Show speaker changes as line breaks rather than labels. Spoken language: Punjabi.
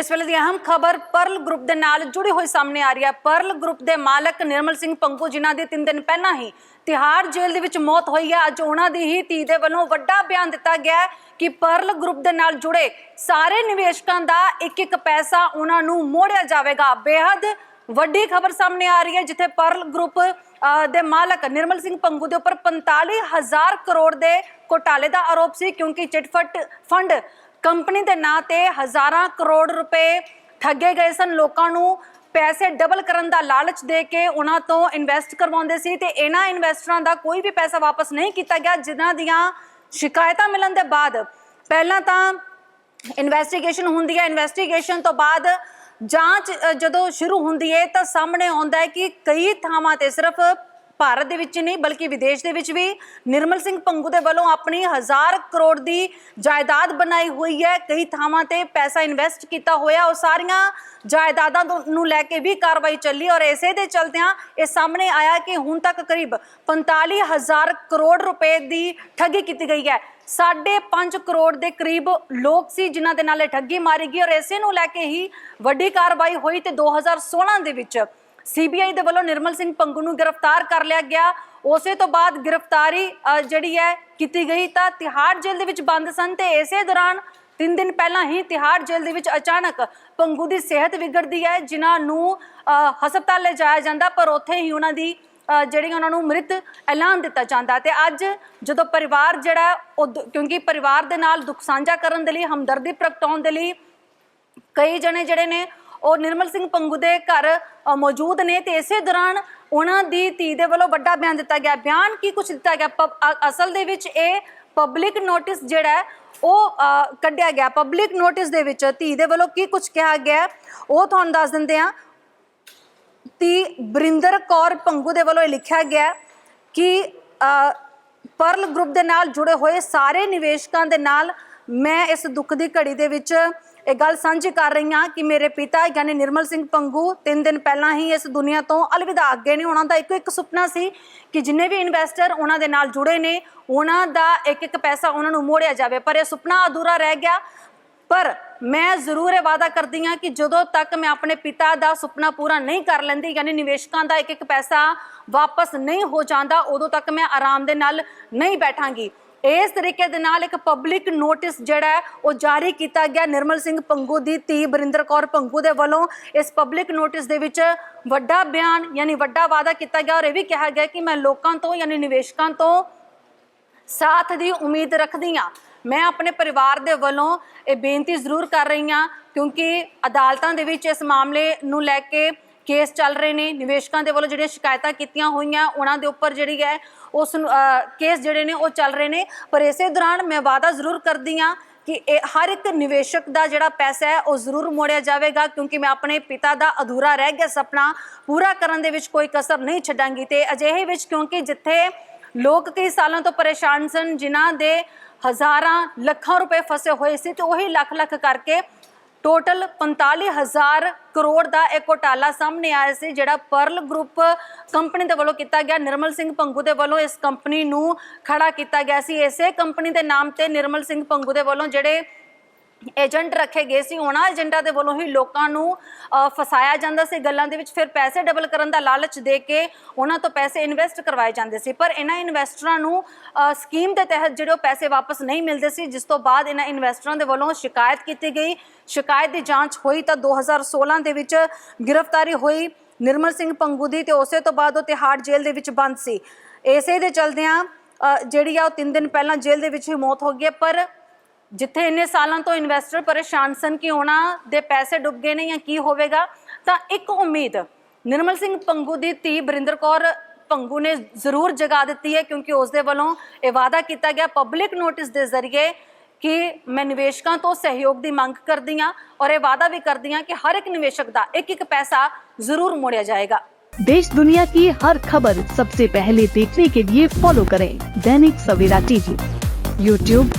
ਇਸ ਵੇਲੇ ਦੀ ਅਹਿਮ ਖਬਰ ਪਰਲ ਗਰੁੱਪ ਦੇ ਨਾਲ ਜੁੜੀ ਹੋਈ ਸਾਹਮਣੇ ਆ ਰਹੀ ਹੈ। ਪਰਲ ਗਰੁੱਪ ਦੇ ਮਾਲਕ ਨਿਰਮਲ ਸਿੰਘ ਪੰਗੂ ਜਿਨ੍ਹਾਂ ਦੀ 3 ਦਿਨ ਪਹਿਲਾਂ ਹੀ ਤਿਹਾੜ ਜੇਲ੍ਹ ਦੇ ਵਿੱਚ ਮੌਤ ਹੋਈ ਹੈ ਅੱਜ ਉਹਨਾਂ ਦੀ ਹੀ ਧੀ ਦੇ ਵੱਲੋਂ ਵੱਡਾ ਬਿਆਨ ਦਿੱਤਾ ਗਿਆ ਕਿ ਪਰਲ ਗਰੁੱਪ ਦੇ ਨਾਲ ਜੁੜੇ ਸਾਰੇ ਨਿਵੇਸ਼ਕਾਂ ਦਾ ਇੱਕ ਇੱਕ ਪੈਸਾ ਉਹਨਾਂ ਨੂੰ ਮੋੜਿਆ ਜਾਵੇਗਾ। ਬੇहद ਵੱਡੀ ਖਬਰ ਸਾਹਮਣੇ ਆ ਰਹੀ ਹੈ ਜਿੱਥੇ ਪਰਲ ਗਰੁੱਪ ਅ, ਦੇ ਮਾਲਕ ਨਿਰਮਲ ਸਿੰਘ ਪੰਗੂ ਦੇ ਉੱਪਰ 45000 ਕਰੋੜ ਦੇ ਘੋਟਾਲੇ ਦਾ ਆਰੋਪ ਸੀ ਕਿਉਂਕਿ ਚਿਟਫਟ ਫੰਡ ਕੰਪਨੀ ਦੇ ਨਾਂ ਤੇ ਹਜ਼ਾਰਾਂ ਕਰੋੜ ਰੁਪਏ ਠੱਗੇ ਗਏ ਸਨ। ਲੋਕਾਂ ਨੂੰ ਪੈਸੇ ਡਬਲ ਕਰਨ ਦਾ ਲਾਲਚ ਦੇ ਕੇ ਉਹਨਾਂ ਤੋਂ ਇਨਵੈਸਟ ਕਰਵਾਉਂਦੇ ਸੀ ਤੇ ਇਹਨਾਂ ਇਨਵੈਸਟਰਾਂ ਦਾ ਕੋਈ ਵੀ ਪੈਸਾ ਵਾਪਸ ਨਹੀਂ ਕੀਤਾ ਗਿਆ, ਜਿਨ੍ਹਾਂ ਦੀਆਂ ਸ਼ਿਕਾਇਤਾਂ ਮਿਲਣ ਦੇ ਬਾਅਦ। ਪਹਿਲਾਂ ਤਾਂ ਇਨਵੈਸਟੀਗੇਸ਼ਨ ਹੁੰਦੀ ਹੈ। ਇਨਵੈਸਟੀਗੇਸ਼ਨ ਤੋਂ ਬਾਅਦ ਜਾਂਚ ਜਦੋਂ ਸ਼ੁਰੂ ਹੁੰਦੀ ਹੈ ਤਾਂ ਸਾਹਮਣੇ ਆਉਂਦਾ ਹੈ ਕਿ ਕਈ ਥਾਵਾਂ ਤੇ ਸਿਰਫ ਭਾਰਤ ਦੇ ਵਿੱਚ ਹੀ ਨਹੀਂ, ਬਲਕਿ ਵਿਦੇਸ਼ ਦੇ ਵਿੱਚ ਵੀ ਨਿਰਮਲ ਸਿੰਘ ਪੰਗੂ ਦੇ ਵੱਲੋਂ ਆਪਣੀ ਹਜ਼ਾਰ ਕਰੋੜ ਦੀ ਜਾਇਦਾਦ ਬਣਾਈ ਹੋਈ ਹੈ। ਕਈ ਥਾਵਾਂ ਤੇ ਪੈਸਾ ਇਨਵੈਸਟ ਕੀਤਾ ਹੋਇਆ। ਉਹ ਸਾਰੀਆਂ ਜਾਇਦਾਦਾਂ ਤੋਂ- ਨੂੰ ਲੈ ਕੇ ਵੀ ਕਾਰਵਾਈ ਚੱਲੀ ਔਰ ਇਸੇ ਦੇ ਚਲਦਿਆਂ ਇਹ ਸਾਹਮਣੇ ਆਇਆ ਕਿ ਹੁਣ ਤੱਕ ਕਰੀਬ 45000 ਕਰੋੜ ਰੁਪਏ ਦੀ ਠੱਗੀ ਕੀਤੀ ਗਈ ਹੈ। ਸਾਢੇ 5 ਕਰੋੜ ਦੇ ਕਰੀਬ ਲੋਕ ਸੀ ਜਿਨ੍ਹਾਂ ਦੇ ਨਾਲ ਇਹ ਠੱਗੀ ਮਾਰੀ ਗਈ ਔਰ ਇਸੇ ਨੂੰ ਲੈ ਕੇ ਹੀ ਵੱਡੀ ਕਾਰਵਾਈ ਹੋਈ ਤੇ 2016 ਦੇ ਵਿੱਚ ਸੀਬੀਆਈ ਦੇ ਵੱਲੋਂ ਨਿਰਮਲ ਸਿੰਘ ਪੰਗੂ ਨੂੰ ਗ੍ਰਿਫਤਾਰ ਕਰ ਲਿਆ ਗਿਆ। ਉਸੇ ਤੋਂ ਬਾਅਦ ਗ੍ਰਿਫਤਾਰੀ ਜਿਹੜੀ ਹੈ ਕੀਤੀ ਗਈ। ਤਾਂ ਤਿਹਾੜ ਜੇਲ੍ਹ ਦੇ ਵਿੱਚ ਬੰਦ ਸਨ ਤੇ ਇਸੇ ਦੌਰਾਨ ਤਿੰਨ ਦਿਨ ਪਹਿਲਾਂ ਹੀ ਤਿਹਾੜ ਜੇਲ੍ਹ ਦੇ ਵਿੱਚ ਅਚਾਨਕ ਪੰਗੂ ਦੀ ਸਿਹਤ ਵਿਗੜਦੀ ਹੈ ਜਿਨ੍ਹਾਂ ਨੂੰ ਅ, ਹਸਪਤਾਲ ਲੈ ਜਾਇਆ ਜਾਂਦਾ ਪਰ ਉੱਥੇ ਹੀ ਉਹਨਾਂ ਦੀ ਅ, ਜਿਹੜੀ ਉਹਨਾਂ ਨੂੰ ਮ੍ਰਿਤ ਐਲਾਨ ਦਿੱਤਾ ਜਾਂਦਾ। ਤੇ ਅੱਜ ਜਦੋਂ ਪਰਿਵਾਰ ਜਿਹੜਾ ਉਹ ਦੁ- ਕਿਉਂਕਿ ਪਰਿਵਾਰ ਦੇ ਨਾਲ ਦੁੱਖ ਸਾਂਝਾ ਕਰਨ ਦੇ ਲਈ ਹਮਦਰਦੀ ਪ੍ਰਗਟਾਉਣ ਦੇ ਲਈ ਕਈ ਜਣੇ ਜਿਹੜੇ ਨੇ ਉਹ ਨਿਰਮਲ ਸਿੰਘ ਪੰਗੂ ਦੇ ਘਰ ਅ, ਮੌਜੂਦ ਨੇ ਤੇ ਇਸੇ ਦੌਰਾਨ ਉਹਨਾਂ ਦੀ ਧੀ ਦੇ ਵੱਲੋਂ ਵੱਡਾ ਬਿਆਨ ਦਿੱਤਾ ਗਿਆ। ਬਿਆਨ ਕੀ ਕੁਝ ਦਿੱਤਾ ਗਿਆ? ਪਬ- ਅ- ਅਸਲ ਦੇ ਵਿੱਚ ਇਹ ਪਬਲਿਕ ਨੋਟਿਸ ਜਿਹੜਾ ਹੈ ਉਹ ਅ, ਕੱਢਿਆ ਗਿਆ। ਪਬਲਿਕ ਨੋਟਿਸ ਦੇ ਵਿੱਚ ਧੀ ਦੇ ਵੱਲੋਂ ਕੀ ਕੁਝ ਕਿਹਾ ਗਿਆ ਹੈ, ਉਹ ਤੁਹਾਨੂੰ ਦੱਸ ਦਿੰਦੇ ਆ ਤੀ ਬਰਿੰਦਰ ਕੌਰ ਪੰਗੂ ਦੇ ਵੱਲੋਂ ਇਹ ਲਿਖਿਆ ਗਿਆ ਹੈ ਕਿ ਅ, ਪਰਲ ਗਰੁੱਪ ਦੇ ਨਾਲ ਜੁੜੇ ਹੋਏ ਸਾਰੇ ਨਿਵੇਸ਼ਕਾਂ ਦੇ ਨਾਲ ਮੈਂ ਇਸ ਦੁੱਖ ਦੀ ਘੜੀ ਦੇ ਵਿੱਚ ਇਹ ਗੱਲ ਸਾਂਝੀ ਕਰ ਰਹੀ ਹਾਂ ਕਿ ਮੇਰੇ ਪਿਤਾ, ਯਾਨੀ ਨਿਰਮਲ ਸਿੰਘ ਪੰਗੂ, ਤਿੰਨ ਦਿਨ ਪਹਿਲਾਂ ਹੀ ਇਸ ਦੁਨੀਆ ਤੋਂ ਅਲਵਿਦਾ ਅੱਗੇ ਨੇ। ਉਹਨਾਂ ਦਾ ਇੱਕੋ ਇੱਕ ਸੁਪਨਾ ਸੀ ਕਿ ਜਿੰਨੇ ਵੀ ਇਨਵੈਸਟਰ ਉਹਨਾਂ ਦੇ ਨਾਲ ਜੁੜੇ ਨੇ, ਉਹਨਾਂ ਦਾ ਇੱਕ ਇੱਕ ਪੈਸਾ ਉਹਨਾਂ ਨੂੰ ਮੋੜਿਆ ਜਾਵੇ। ਪਰ ਇਹ ਸੁਪਨਾ ਅਧੂਰਾ ਰਹਿ ਗਿਆ। ਪਰ ਮੈਂ ਜ਼ਰੂਰ ਇਹ ਵਾਅਦਾ ਕਰਦੀ ਹਾਂ ਕਿ ਜਦੋਂ ਤੱਕ ਮੈਂ ਆਪਣੇ ਪਿਤਾ ਦਾ ਸੁਪਨਾ ਪੂਰਾ ਨਹੀਂ ਕਰ ਲੈਂਦੀ, ਯਾਨੀ ਨਿਵੇਸ਼ਕਾਂ ਦਾ ਇੱਕ ਇੱਕ ਪੈਸਾ ਵਾਪਸ ਨਹੀਂ ਹੋ ਜਾਂਦਾ, ਉਦੋਂ ਤੱਕ ਮੈਂ ਆਰਾਮ ਦੇ ਨਾਲ ਨਹੀਂ ਬੈਠਾਂਗੀ। ਇਸ ਤਰੀਕੇ ਦੇ ਨਾਲ ਇੱਕ ਪਬਲਿਕ ਨੋਟਿਸ ਜਿਹੜਾ ਉਹ ਜਾਰੀ ਕੀਤਾ ਗਿਆ ਨਿਰਮਲ ਸਿੰਘ ਪੰਗੂ ਦੀ ਧੀ ਬਰਿੰਦਰ ਕੌਰ ਪੰਗੂ ਦੇ ਵੱਲੋਂ। ਇਸ ਪਬਲਿਕ ਨੋਟਿਸ ਦੇ ਵਿੱਚ ਵੱਡਾ ਬਿਆਨ ਯਾਨੀ ਵੱਡਾ ਵਾਅਦਾ ਕੀਤਾ ਗਿਆ ਔਰ ਇਹ ਵੀ ਕਿਹਾ ਗਿਆ ਕਿ ਮੈਂ ਲੋਕਾਂ ਤੋਂ ਯਾਨੀ ਨਿਵੇਸ਼ਕਾਂ ਤੋਂ ਸਾਥ ਦੀ ਉਮੀਦ ਰੱਖਦੀ ਹਾਂ। ਮੈਂ ਆਪਣੇ ਪਰਿਵਾਰ ਦੇ ਵੱਲੋਂ ਇਹ ਬੇਨਤੀ ਜ਼ਰੂਰ ਕਰ ਰਹੀ ਹਾਂ ਕਿਉਂਕਿ ਅਦਾਲਤਾਂ ਦੇ ਵਿੱਚ ਇਸ ਮਾਮਲੇ ਨੂੰ ਲੈ ਕੇ ਕੇਸ ਚੱਲ ਰਹੇ ਨੇ, ਨਿਵੇਸ਼ਕਾਂ ਦੇ ਵੱਲੋਂ ਜਿਹੜੀਆਂ ਸ਼ਿਕਾਇਤਾਂ ਕੀਤੀਆਂ ਹੋਈਆਂ, ਉਹਨਾਂ ਦੇ ਉੱਪਰ ਜਿਹੜੀ ਹੈ ਉਸ ਕੇਸ ਜਿਹੜੇ ਨੇ ਉਹ ਚੱਲ ਰਹੇ ਨੇ। ਪਰ ਇਸੇ ਦੌਰਾਨ ਮੈਂ ਵਾਅਦਾ ਜ਼ਰੂਰ ਕਰਦੀ ਹਾਂ ਕਿ ਇਹ ਹਰ ਇੱਕ ਨਿਵੇਸ਼ਕ ਦਾ ਜਿਹੜਾ ਪੈਸਾ ਹੈ, ਉਹ ਜ਼ਰੂਰ ਮੋੜਿਆ ਜਾਵੇਗਾ, ਕਿਉਂਕਿ ਮੈਂ ਆਪਣੇ ਪਿਤਾ ਦਾ ਅਧੂਰਾ ਰਹਿ ਗਿਆ ਸੁਪਨਾ ਪੂਰਾ ਕਰਨ ਦੇ ਵਿੱਚ ਕੋਈ ਕਸਰ ਨਹੀਂ ਛੱਡਾਂਗੀ। ਤੇ ਅਜਿਹੇ ਵਿੱਚ ਕਿਉਂਕਿ ਜਿੱਥੇ ਲੋਕ ਕਈ ਸਾਲਾਂ ਤੋਂ ਪਰੇਸ਼ਾਨ ਸਨ, ਜਿਨ੍ਹਾਂ ਦੇ ਹਜ਼ਾਰਾਂ ਲੱਖਾਂ ਰੁਪਏ ਫਸੇ ਹੋਏ ਸੀ, ਤੇ ਉਹੀ ਲੱਖ ਲੱਖ ਕਰਕੇ ਟੋਟਲ 45000 ਕਰੋੜ ਦਾ ਇਹ ਘੋਟਾਲਾ ਸਾਹਮਣੇ ਆਇਆ ਸੀ, ਜਿਹੜਾ ਪਰਲ ਗਰੁੱਪ ਕੰਪਨੀ ਦੇ ਵੱਲੋਂ ਕੀਤਾ ਗਿਆ। ਨਿਰਮਲ ਸਿੰਘ ਪੰਗੂ ਦੇ ਵੱਲੋਂ ਇਸ ਕੰਪਨੀ ਨੂੰ ਖੜਾ ਕੀਤਾ ਗਿਆ ਸੀ। ਇਸੇ ਕੰਪਨੀ ਦੇ ਨਾਮ ਤੇ ਨਿਰਮਲ ਸਿੰਘ ਪੰਗੂ ਦੇ ਵੱਲੋਂ ਜਿਹੜੇ ਏਜੰਟ ਰੱਖੇ ਗਏ ਸੀ ਉਹਨਾਂ ਏਜੰਟਾਂ ਦੇ ਵੱਲੋਂ ਹੀ ਲੋਕਾਂ ਨੂੰ ਫਸਾਇਆ ਜਾਂਦਾ ਸੀ ਗੱਲਾਂ ਦੇ ਵਿੱਚ, ਫਿਰ ਪੈਸੇ ਡਬਲ ਕਰਨ ਦਾ ਲਾਲਚ ਦੇ ਕੇ ਉਹਨਾਂ ਤੋਂ ਪੈਸੇ ਇਨਵੈਸਟ ਕਰਵਾਏ ਜਾਂਦੇ ਸੀ। ਪਰ ਇਹਨਾਂ ਇਨਵੈਸਟਰਾਂ ਨੂੰ ਸਕੀਮ ਦੇ ਤਹਿਤ ਜਿਹੜੇ ਉਹ ਪੈਸੇ ਵਾਪਸ ਨਹੀਂ ਮਿਲਦੇ ਸੀ, ਜਿਸ ਤੋਂ ਬਾਅਦ ਇਹਨਾਂ ਇਨਵੈਸਟਰਾਂ ਦੇ ਵੱਲੋਂ ਸ਼ਿਕਾਇਤ ਕੀਤੀ ਗਈ। ਸ਼ਿਕਾਇਤ ਦੀ ਜਾਂਚ ਹੋਈ ਤਾਂ 2016 ਦੇ ਵਿੱਚ ਗ੍ਰਿਫਤਾਰੀ ਹੋਈ। ਨਿਰਮਲ ਸਿੰਘ ਪੰਗੂ ਦੀ ਤੇ ਉਸੇ ਤੋਂ ਬਾਅਦ ਉਹ ਤਿਹਾੜ ਜੇਲ੍ਹ ਦੇ ਵਿੱਚ ਬੰਦ ਸੀ। ਇਸੇ ਦੇ ਚਲਦਿਆਂ ਜਿਹੜੀ ਆ ਉਹ 3 ਦਿਨ ਪਹਿਲਾਂ ਜੇਲ੍ਹ ਦੇ ਵਿੱਚ ਹੀ ਮੌਤ ਹੋ ਗਈ ਹੈ। ਪਰ ਜਿੱਥੇ ਇੰਨੇ ਸਾਲਾਂ ਤੋਂ ਇਨਵੈਸਟਰ ਪਰੇਸ਼ਾਨ ਸਨ ਕਿ ਉਹਨਾਂ ਦੇ ਪੈਸੇ ਡੁੱਬ ਗਏ ਨੇ ਜਾਂ ਕੀ ਹੋਵੇਗਾ ਤਾਂ ਇੱਕ ਉਮੀਦ ਨਿਰਮਲ ਸਿੰਘ ਪੰਗੂ ਦੀ ਧੀ ਬਰਿੰਦਰ ਕੌਰ ਪੰਗੂ ਨੇ ਜ਼ਰੂਰ ਜਗਾ ਦਿੱਤੀ ਹੈ ਕਿਉਂਕਿ ਉਸ ਦੇ ਵੱਲੋਂ ਇਹ ਵਾਅਦਾ ਕੀਤਾ ਗਿਆ ਪਬਲਿਕ ਨੋਟਿਸ ਦੇ ਜ਼ਰੀਏ ਕਿ ਮੈਂ ਨਿਵੇਸ਼ਕਾਂ ਤੋਂ ਸਹਿਯੋਗ ਦੀ ਮੰਗ ਕਰਦੀ ਹਾਂ ਔਰ ਇਹ ਵਾਅਦਾ ਵੀ ਕਰਦੀ ਹਾਂ ਕਿ ਹਰ ਇੱਕ ਨਿਵੇਸ਼ਕ ਦਾ ਇੱਕ ਇੱਕ ਪੈਸਾ ਜ਼ਰੂਰ ਮੋੜਿਆ ਜਾਏਗਾ
देश दुनिया की हर खबर सबसे पहले देखने के लिए फॉलो करें दैनिक सवेरा टीवी यूट्यूब